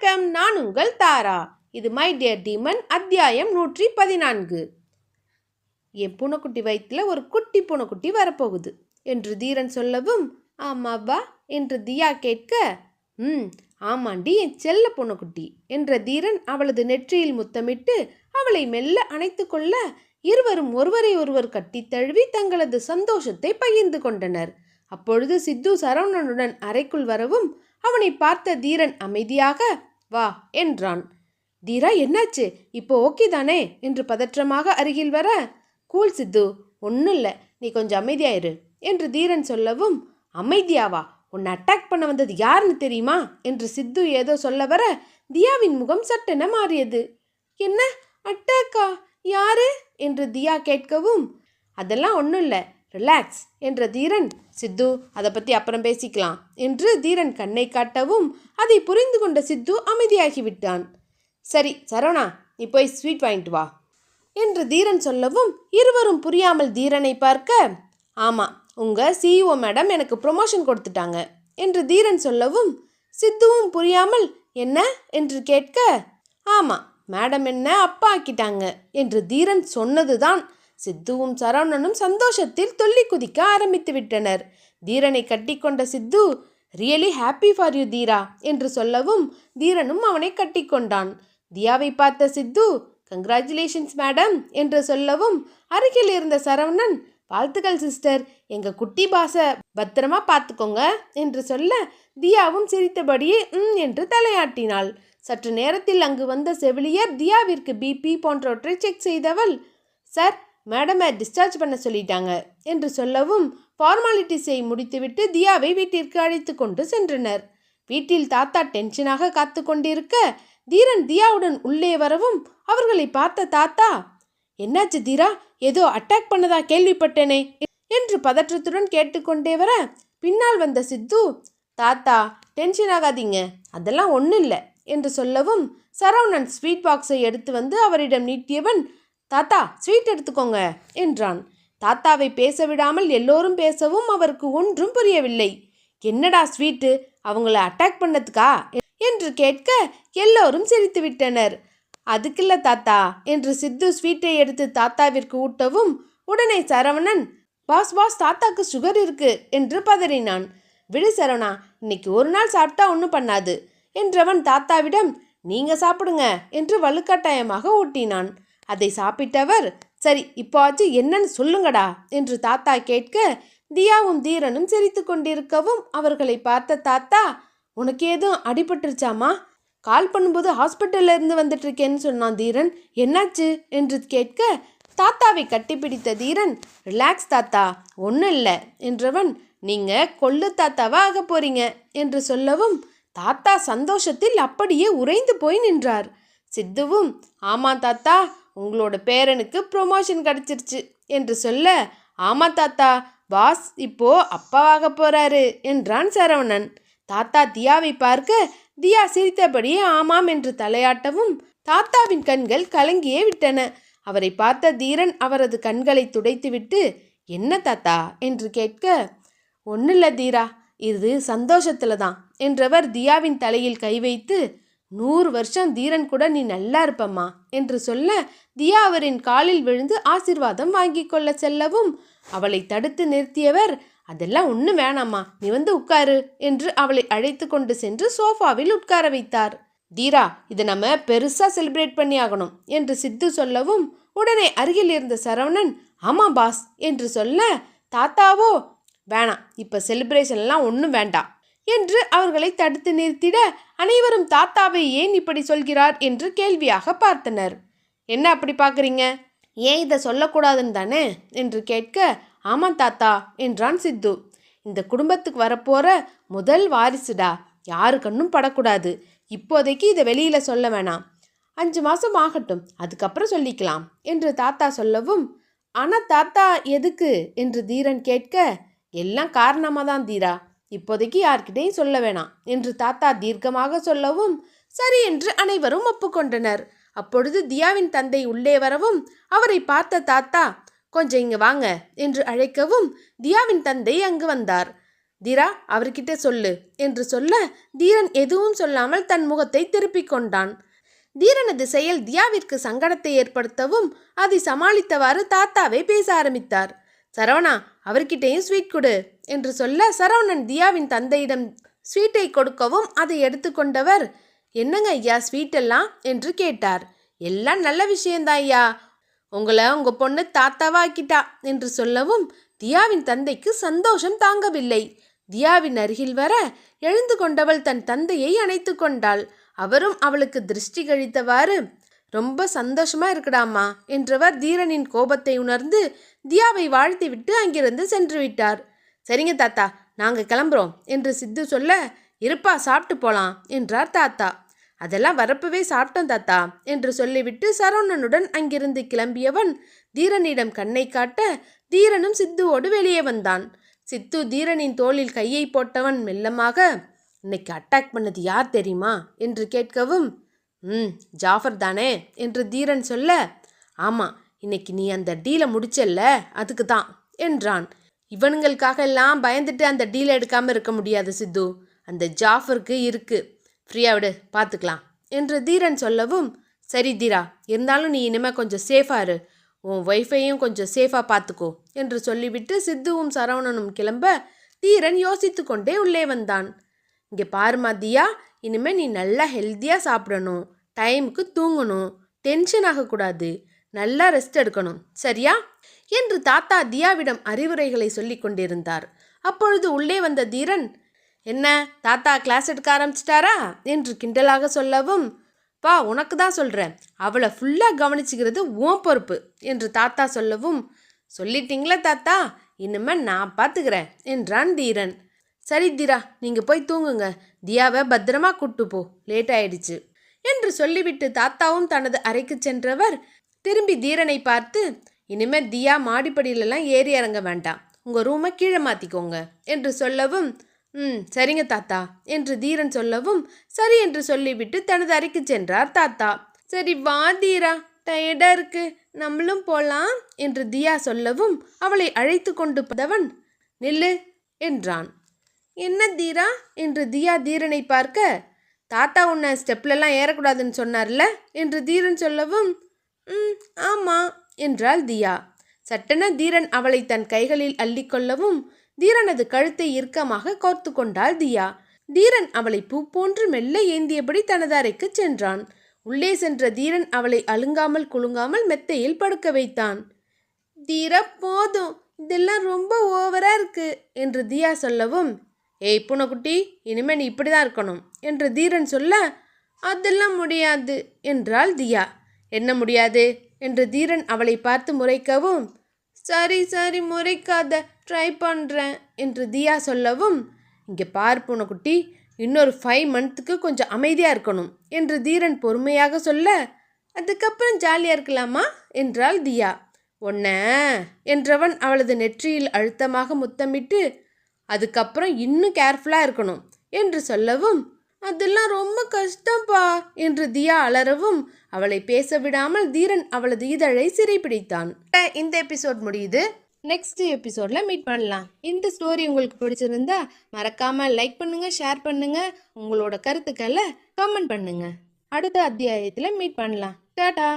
வணக்கம் நான் உங்கள் தாரா. இது மை டியர் டீமன் அத்தியாயம் நூற்றி பதினான்கு. என் பூனைக்குட்டி வயிற்றில் ஒரு குட்டி பூனைக்குட்டி வரப்போகுது. என்று தீரன் சொல்லவும் ஆமாவா என்று தியா கேட்க ம் ஆமாண்டி என் செல்ல பூனைக்குட்டி. என்ற தீரன் அவளது நெற்றியில் முத்தமிட்டு அவளை மெல்ல அணைத்து கொள்ள இருவரும் ஒருவரை ஒருவர் கட்டித் தழுவி தங்களது சந்தோஷத்தை பகிர்ந்து கொண்டனர். அப்பொழுது சித்து சரவணனுடன் அறைக்குள் வரவும் அவனை பார்த்த தீரன் அமைதியாக வா என்றான். தீரா என்னாச்சு? இப்போ ஓகே தானே? என்று பதற்றமாக அருகில் வர கூல் சித்து ஒன்றும் இல்லை நீ கொஞ்சம் அமைதியாயிரு என்று தீரன் சொல்லவும் அமைதியாவா? உன்னை அட்டாக் பண்ண வந்தது யாருன்னு தெரியுமா? என்று சித்து ஏதோ சொல்ல வர தியாவின் முகம் சட்டென மாறியது. என்ன? அட்டாக்கா யாரு? என்று தியா கேட்கவும் அதெல்லாம் ஒன்றும் இல்லை ரிலாக்ஸ் என்ற தீரன் சித்து அதை பற்றி அப்புறம் பேசிக்கலாம் என்று தீரன் கண்ணை காட்டவும் அதை புரிந்து கொண்ட சித்து அமைதியாகிவிட்டான். சரி சரவணா நீ போய் ஸ்வீட் வாங்கிட்டு வா என்று தீரன் சொல்லவும் இருவரும் புரியாமல் தீரனை பார்க்க ஆமாம் உங்கள் சிஇஓ மேடம் எனக்கு ப்ரொமோஷன் கொடுத்துட்டாங்க என்று தீரன் சொல்லவும் சித்துவும் புரியாமல் என்ன? என்று கேட்க ஆமாம் மேடம் என்ன? அப்பா ஆக்கிட்டாங்க என்று தீரன் சொன்னதுதான் சித்துவும் சரவணனும் சந்தோஷத்தில் துள்ளி குதிக்க ஆரம்பித்து விட்டனர். தீரனை கட்டிக்கொண்ட Sidhu really happy for you Dheera என்று சொல்லவும் தீரனும் அவனை கட்டிக்கொண்டான் தியாவை பார்த்த சித்து கங்க்ராச்சுலேஷன்ஸ் மேடம் என்று சொல்லவும் அருகில் இருந்த சரவணன் வாழ்த்துக்கள் சிஸ்டர் எங்க குட்டி பாச பத்திரமா பார்த்துக்கோங்க என்று சொல்ல தியாவும் சிரித்தபடியே ம் என்று தலையாட்டினாள். சற்று நேரத்தில் அங்கு வந்த செவிலியர் தியாவிற்கு பிபி போன்றவற்றை செக் செய்தவள் சார் மேடமை டிஸ்சார்ஜ் பண்ண சொல்லிட்டாங்க என்று சொல்லவும் ஃபார்மாலிட்டிஸை முடித்துவிட்டு தியாவை வீட்டிற்கு அழைத்து கொண்டு சென்றனர். வீட்டில் தாத்தா டென்ஷனாக காத்து கொண்டிருக்க தீரன் தியாவுடன் உள்ளே வரவும் அவர்களை பார்த்த தாத்தா என்னாச்சு தீரா? ஏதோ அட்டாக் பண்ணதா கேள்விப்பட்டேனே என்று பதற்றத்துடன் கேட்டுக்கொண்டே வர பின்னால் வந்த சித்து தாத்தா டென்ஷன் ஆகாதீங்க அதெல்லாம் ஒன்றும் இல்லை என்று சொல்லவும் சரவணன் ஸ்வீட் பாக்ஸை எடுத்து வந்து அவரிடம் நீட்டியவன் தாத்தா ஸ்வீட் எடுத்துக்கோங்க என்றான். தாத்தாவை பேச விடாமல் எல்லோரும் பேசவும் அவருக்கு ஒன்றும் புரியவில்லை. என்னடா ஸ்வீட்டு அவங்கள அட்டாக் பண்ணதுக்கா? என்று கேட்க எல்லோரும் சிரித்து விட்டனர். அதுக்கில்ல தாத்தா என்று சித்து ஸ்வீட்டை எடுத்து தாத்தாவிற்கு ஊட்டவும் உடனே சரவணன் பாஸ் பாஸ் தாத்தாக்கு சுகர் இருக்கு என்று பதறினான். விடு சரவணா இன்னைக்கு ஒரு நாள் சாப்பிட்டா ஒன்றும் பண்ணாது என்றவன் தாத்தாவிடம் நீங்க சாப்பிடுங்க என்று வலுக்கட்டாயமாக ஊட்டினான். அதை சாப்பிட்டவர் சரி இப்போச்சு என்னன்னு சொல்லுங்கடா என்று தாத்தா கேட்க தியாவும் தீரனும் சிரித்து கொண்டிருக்கவும் அவர்களை பார்த்த தாத்தா உனக்கு ஏதும் அடிபட்டுருச்சாமா கால் பண்ணும்போது ஹாஸ்பிட்டல்ல இருந்து வந்துட்டு இருக்கேன்னு சொன்னான் தீரன். என்னாச்சு? என்று கேட்க தாத்தாவை கட்டிப்பிடித்த தீரன் ரிலாக்ஸ் தாத்தா ஒன்றும் இல்லை என்றவன் நீங்க கொள்ளு தாத்தாவா ஆக போறீங்க என்று சொல்லவும் தாத்தா சந்தோஷத்தில் அப்படியே உறைந்து போய் நின்றார். சித்துவும் ஆமா தாத்தா உங்களோட பேரனுக்கு ப்ரொமோஷன் கிடைச்சிருச்சு என்று சொல்ல ஆமா தாத்தா பாஸ் இப்போ அப்பாவாக போறாரு என்றான் சரவணன். தாத்தா தியாவை பார்க்க தியா சிரித்தபடியே ஆமாம் என்று தலையாட்டவும் தாத்தாவின் கண்கள் கலங்கியே விட்டன. அவரை பார்த்த தீரன் அவரது கண்களை துடைத்துவிட்டு என்ன தாத்தா? என்று கேட்க ஒன்னுல்ல தீரா இது சந்தோஷத்துல தான் என்றவர் தியாவின் தலையில் கை வைத்து நூறு வருஷம் தீரன் கூட நீ நல்லா இருப்பம்மா என்று சொல்ல தியா அவரின் காலில் விழுந்து ஆசிர்வாதம் வாங்கி கொள்ள செல்லவும். அவளை தடுத்து நிறுத்தியவர் அதெல்லாம் ஒன்றும் வேணாம்மா நீ வந்து உட்காரு என்று அவளை அழைத்து கொண்டு சென்று சோஃபாவில் உட்கார வைத்தார். தீரா இதை நம்ம பெருசாக செலிப்ரேட் பண்ணி ஆகணும் என்று சித்து சொல்லவும் உடனே அருகில் இருந்த சரவணன் ஆமாம் பாஸ் என்று சொல்ல தாத்தாவோ வேணாம் இப்போ செலிப்ரேஷன்லாம் ஒன்றும் வேண்டாம் என்று அவர்களை தடுத்து நிறுத்திட அனைவரும் தாத்தாவை ஏன் இப்படி சொல்கிறார் என்று கேள்வியாக பார்த்தனர். என்ன அப்படி பார்க்குறீங்க? ஏன் இதை சொல்லக்கூடாதுன்னு தானே? என்று கேட்க ஆமாம் தாத்தா என்றான் சித்து. இந்த குடும்பத்துக்கு வரப்போற முதல் வாரிசுடா. யாரு கண்ணும் படக்கூடாது. இப்போதைக்கு இதை வெளியில் சொல்ல வேணாம். அஞ்சு மாதம் ஆகட்டும். அதுக்கப்புறம் சொல்லிக்கலாம் என்று தாத்தா சொல்லவும் ஆனால் தாத்தா எதுக்கு? என்று தீரன் கேட்க எல்லாம் காரணமாக தான் தீரா. இப்போதைக்கு யார்கிட்டையும் சொல்ல வேணாம் என்று தாத்தா தீர்க்கமாக சொல்லவும் சரி என்று அனைவரும் ஒப்புக்கொண்டனர். அப்பொழுது தியாவின் தந்தை உள்ளே வரவும் அவரை பார்த்த தாத்தா கொஞ்சம் இங்கே வாங்க என்று அழைக்கவும் தியாவின் தந்தை அங்கு வந்தார். தீரா அவர்கிட்ட சொல்லு என்று சொல்ல தீரன் எதுவும் சொல்லாமல் தன் முகத்தை திருப்பிக் கொண்டான். தீரனது செயல் தியாவிற்கு சங்கடத்தை ஏற்படுத்தவும் அதை சமாளித்தவாறு தாத்தாவை பேச ஆரம்பித்தார். சரவணா அவர்கிட்டையும் ஸ்வீட் கொடு என்று சொல்ல சரவணன் தியாவின் தந்தையிடம் ஸ்வீட்டை கொடுக்கவும் அதை எடுத்துக்கொண்டவர் என்னங்க ஐயா ஸ்வீட் எல்லாம்? என்று கேட்டார். எல்லாம் நல்ல விஷயந்தான் ஐயா. உங்களை உங்க பொண்ணு தாத்தாவாக்கிட்டா என்று சொல்லவும் தியாவின் தந்தைக்கு சந்தோஷம் தாங்கவில்லை. தியாவின் அருகில் வர எழுந்து கொண்டவள் தன் தந்தையை அணைத்து கொண்டாள். அவரும் அவளுக்கு திருஷ்டி கழித்தவாறு ரொம்ப சந்தோஷமா இருக்குடாமா என்றவர் தீரனின் கோபத்தை உணர்ந்து தியாவை வாழ்த்திவிட்டு அங்கிருந்து சென்று விட்டார். சரிங்க தாத்தா நாங்க கிளம்புறோம் என்று சித்து சொல்ல இருப்பா சாப்பிட்டு போலாம் என்றார் தாத்தா. அதெல்லாம் வரப்பவே சாப்பிட்டோம் தாத்தா என்று சொல்லிவிட்டு சரவணனுடன் அங்கிருந்து கிளம்பியவன் தீரனிடம் கண்ணை காட்ட தீரனும் சித்துவோடு வெளியே வந்தான். சித்து தீரனின் தோளில் கையை போட்டவன் மெல்லமாக இன்னைக்கு அட்டாக் பண்ணது யார் தெரியுமா? என்று கேட்கவும் ம் ஜாஃபர் தானே என்று தீரன் சொல்ல ஆமாம் இன்னைக்கு நீ அந்த டீலை முடிச்சல்ல அதுக்கு தான் என்றான். இவனுங்களுக்காக எல்லாம் பயந்துட்டு அந்த டீலை எடுக்காமல் இருக்க முடியாது சித்து. அந்த ஜாஃபருக்கு இருக்கு. ஃப்ரீயா விடு பார்த்துக்கலாம் என்று தீரன் சொல்லவும் சரி தீரா இருந்தாலும் நீ இனிமே கொஞ்சம் சேஃபாக இரு. உன் ஒய்ஃபையும் கொஞ்சம் சேஃபாக பார்த்துக்கோ என்று சொல்லிவிட்டு சித்துவும் சரவணனும் கிளம்ப தீரன் யோசித்து கொண்டே உள்ளே வந்தான். இங்கே பாருமா தியா இனிமேல் நீ நல்லா ஹெல்த்தியாக சாப்பிடணும். டைமுக்கு தூங்கணும். டென்ஷன் ஆகக்கூடாது. நல்லா ரெஸ்ட் எடுக்கணும். சரியா? என்று தாத்தா தியாவிடம் அறிவுரைகளை சொல்லி கொண்டிருந்தார். அப்பொழுது உள்ளே வந்த தீரன் என்ன தாத்தா கிளாஸ் எடுக்க ஆரம்பிச்சிட்டாரா? என்று கிண்டலாக சொல்லவும் பா உனக்கு தான் சொல்கிறேன் அவளை ஃபுல்லாக கவனிச்சுக்கிறது உன் பொறுப்பு. என்று தாத்தா சொல்லவும் சொல்லிட்டீங்களா தாத்தா இனிமே நான் பார்த்துக்கிறேன் என்றான் தீரன். சரி தீரா நீங்கள் போய் தூங்குங்க. தியாவை பத்திரமா கூட்டு போ. லேட் ஆயிடுச்சு. என்று சொல்லிவிட்டு தாத்தாவும் தனது அறைக்கு சென்றவர் திரும்பி தீரனை பார்த்து இனிமே தியா மாடிப்படியிலலாம் ஏறி இறங்க வேண்டாம். உங்கள் ரூமை கீழே மாற்றிக்கோங்க என்று சொல்லவும் ம் சரிங்க தாத்தா என்று தீரன் சொல்லவும் சரி என்று சொல்லிவிட்டு தனது அறைக்கு சென்றார் தாத்தா. சரி வா தீரா. டயர்டாக இருக்கு. நம்மளும் போகலாம் என்று தியா சொல்லவும் அவளை அழைத்து கொண்டு பதவன் நில்லு என்றான். என்ன தீரா? என்று தியா தீரனை பார்க்க தாத்தா உன்னை ஸ்டெப்லெல்லாம் ஏறக்கூடாதுன்னு சொன்னார்ல? என்று தீரன் சொல்லவும் ம் ஆமாம் என்றாள் தியா. சட்டென தீரன் அவளை தன் கைகளில் அள்ளிக்கொள்ளவும் தீரனது கழுத்தை இறுக்கமாக கோர்த்து கொண்டாள் தியா. தீரன் அவளை பூ போன்று மெல்ல ஏந்தியபடி தனது அறைக்கு சென்றான். உள்ளே சென்ற தீரன் அவளை அழுங்காமல் குலுங்காமல் மெத்தையில் படுக்க வைத்தான். தீர போதும். இதெல்லாம் ரொம்ப ஓவரா இருக்கு என்று தியா சொல்லவும் ஏய் பூனைக்குட்டி இனிமேல் நீ இப்படி தான் இருக்கணும் என்று தீரன் சொல்ல அதெல்லாம் முடியாது என்றாள் தியா. என்ன முடியாது? என்று தீரன் அவளை பார்த்து முறைக்கவும் சரி சரி முறைக்காத ட்ரை பண்ணுறேன் என்று தியா சொல்லவும் இங்கே பார் பூனைக்குட்டி இன்னொரு ஃபைவ் மந்த்துக்கு கொஞ்சம் அமைதியாக இருக்கணும் என்று தீரன் பொறுமையாக சொல்ல அதுக்கப்புறம் ஜாலியாக இருக்கலாமா? என்றாள் தியா. ஒன்ன என்றவன் அவளது நெற்றியில் அழுத்தமாக முத்தமிட்டு அதுக்கப்புறம் இன்னும் கேர்ஃபுல்லாக இருக்கணும் என்று சொல்லவும் அதெல்லாம் ரொம்ப கஷ்டம்ப்பா என்று தியா அலறவும் அவளை பேச விடாமல் தீரன் அவளது இதழை சிறைப்பிடித்தான் இந்த எபிசோட் முடியுது. நெக்ஸ்ட் எபிசோட்ல மீட் பண்ணலாம். இந்த ஸ்டோரி உங்களுக்கு பிடிச்சிருந்தா மறக்காம லைக் பண்ணுங்க ஷேர் பண்ணுங்க. உங்களோட கருத்துக்களை கமெண்ட் பண்ணுங்க. அடுத்த அத்தியாயத்தில் மீட் பண்ணலாம். டாடா!